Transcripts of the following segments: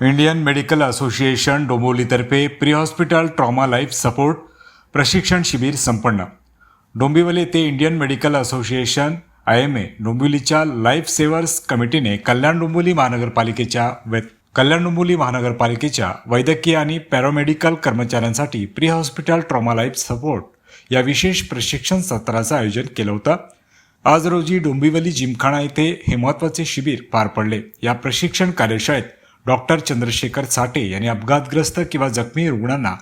Indian medical association डोंबिवलीतर्फे pre hospital trauma life support प्रशिक्षण शिबिर संपन्न. डोंबिवली येथे Indian medical association I M A डोंबिवलीच्या life savers कमिटीने कल्याण डोंबिवली महानगरपालिकेच्या वै कल्याण डोंबिवली महानगरपालिकेच्या वैद्यकीय आणि पॅरामेडिकल कर्मचाऱ्यांसाठी pre hospital trauma life support या विशेष प्रशिक्षण सत्राचं आयोजन केलं होतं. आज रोजी डोंबिवली जिमखाना येथे हे महत्त्वाचे शिबिर पार पडले. या प्रशिक्षण कार्यशाळेत डॉक्टर चंद्रशेखर साठे यांनी अपघातग्रस्त किंवा जखमी रुग्णांना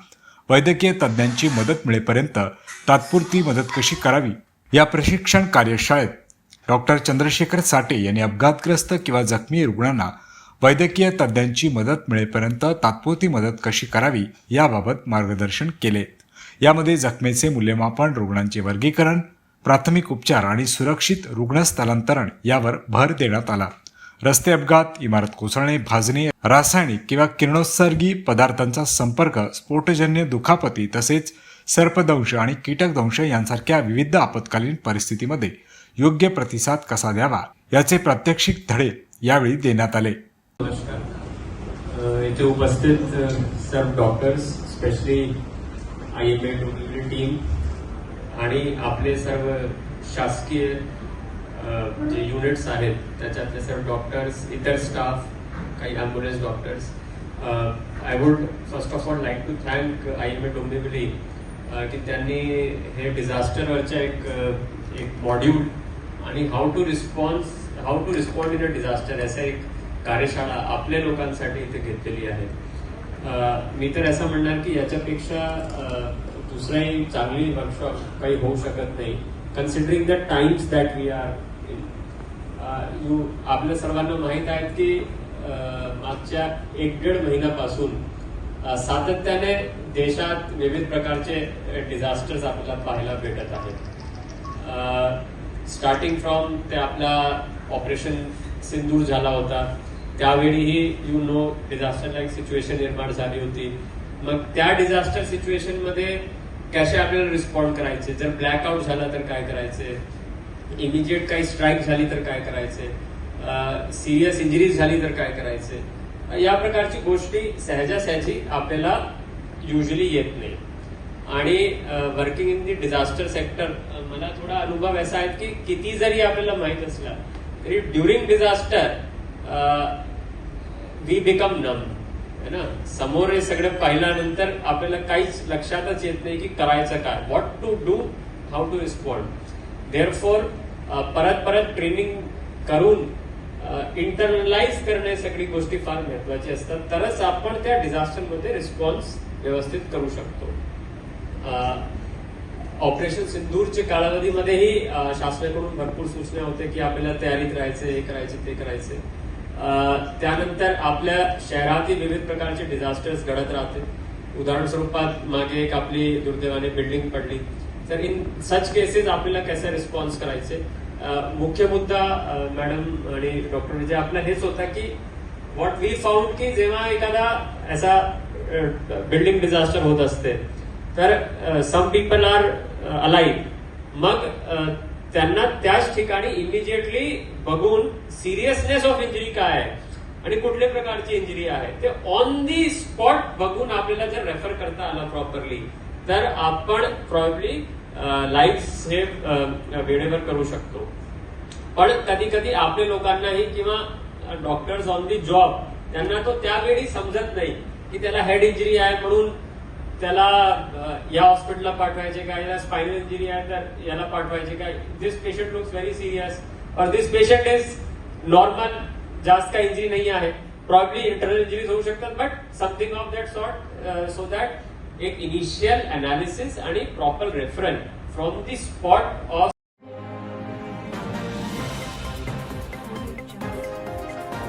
वैद्यकीय तज्ज्ञांची मदत मिळेपर्यंत तात्पुरती मदत कशी करावी या प्रशिक्षण कार्यशाळेत डॉक्टर चंद्रशेखर साठे यांनी अपघातग्रस्त किंवा जखमी रुग्णांना वैद्यकीय तज्ज्ञांची मदत मिळेपर्यंत तात्पुरती मदत कशी करावी याबाबत मार्गदर्शन केले. यामध्ये जखमेचे मूल्यमापन रुग्णांचे वर्गीकरण प्राथमिक उपचार आणि सुरक्षित रुग्ण स्थलांतरण यावर भर देण्यात आला. रस्ते अपघात इमारत कोसळणे भाजणे रासायनिक किंवा किरणोत्सर्गी पदार्थांचा संपर्क स्फोटजन्य दुखापती तसेच सर्पदंश आणि कीटकदंश यांसारख्या विविध आपत्कालीन परिस्थितीमध्ये योग्य प्रतिसाद कसा द्यावा याचे प्रात्यक्षिक धडे यावेळी देण्यात आले. नमस्कार. इथे उपस्थित सर्व doctors specially I M A team आणि आपले सर्व शासकीय जे युनिट्स आहेत त्याच्यातले सर्व डॉक्टर्स इतर स्टाफ काही ambulance doctors I would first of all like to thank I M A Dombivli की त्यांनी हे डिझास्टरवरच्या एक एक मॉड्यूल आणि how to response how to respond in a disaster असं एक कार्यशाळा आपल्या लोकांसाठी इथे घेतलेली आहे. मी तर असं म्हणणार की याच्यापेक्षा दुसराही चांगली वर्कशॉप काही होऊ शकत नाही. Considering the times that we are you आपल्या सर्वांना माहीत आहे की मागच्या एक दीड महिन्यापासून सातत्याने देशात विविध प्रकारचे डिझास्टर्स आपल्याला पाहायला भेटत आहेत. स्टार्टिंग फ्रॉम ते आपला ऑपरेशन सिंदूर झाला होता. त्यावेळीही you know disaster like situation निर्माण झाली होती. मग त्या डिझास्टर सिच्युएशनमध्ये कसे आपल्याला रिस्पॉन्ड करायचे? जर ब्लॅकआउट झाला तर काय करायचे? इमिजिएट काही स्ट्राईक झाली तर काय करायचे? सिरियस इंजुरीज झाली तर काय करायचे? या प्रकारची गोष्टी सहजासहजी आपल्याला युजली येत नाही. आणि working in the disaster sector मला थोडा अनुभव असा आहे की किती जरी आपल्याला माहीत असला तरी ड्युरिंग डिझास्टर वी बिकम नम है ना? समोर हे सगळं पाहिल्यानंतर आपल्याला काहीच लक्षातच येत नाही की करायचं काय. What to do how to respond therefore परत परत ट्रेनिंग करून इंटरनलाइज करणे सगळी गोष्टी फार महत्वाची असतात. तरच आपण त्या डिझास्टरमध्ये रिस्पॉन्स व्यवस्थित करू शकतो. ऑपरेशन सिंदूरच्या कालावधीमध्येही शासनाकडून भरपूर सूचना होते की आपल्याला तयारीत राहायचे हे करायचे ते करायचे. त्यानंतर आपल्या शहरातील विविध प्रकारचे डिझास्टर्स घडत राहते. उदाहरण स्वरूपात मागे एक आपली दुर्दैवाने बिल्डिंग पडली. तर इन सच केसेस आपल्याला कसे रिस्पॉन्स करायचे? मुख्य मुद्दा मॅडम आणि डॉक्टर म्हणजे विजय आपला हेच होता की व्हॉट वी फाउंड की जेव्हा एखादा असा बिल्डिंग डिझास्टर होत असते तर सम पीपल आर अलाइव मग त्यांना त्याच ठिकाणी इमिजिएटली बघून सिरियसनेस ऑफ इंजुरी काय आहे आणि कुठल्या प्रकारची इंजुरी आहे ते ऑन दी स्पॉट बघून आपल्याला जर रेफर करता आला प्रॉपरली तर आपण प्रॉब्ली लाईफ सेव्ह वेळेवर करू शकतो. पण कधी कधी आपल्या लोकांनाही किंवा डॉक्टर्स ऑन दी जॉब त्यांना तो त्यावेळी समजत नाही की त्याला हेड इंजरी आहे म्हणून त्याला या हॉस्पिटलला पाठवायचे का याला स्पायनल इंजरी आहे तर याला पाठवायचे का? This patient looks very serious or this patient is normal जास्त काही इंजरी नाही आहे. प्रॉब्ली इंटरनल इंजरीज होऊ शकतात but something of that sort so that एक इनिशियल अनालिसिस आणि proper reference from the spot of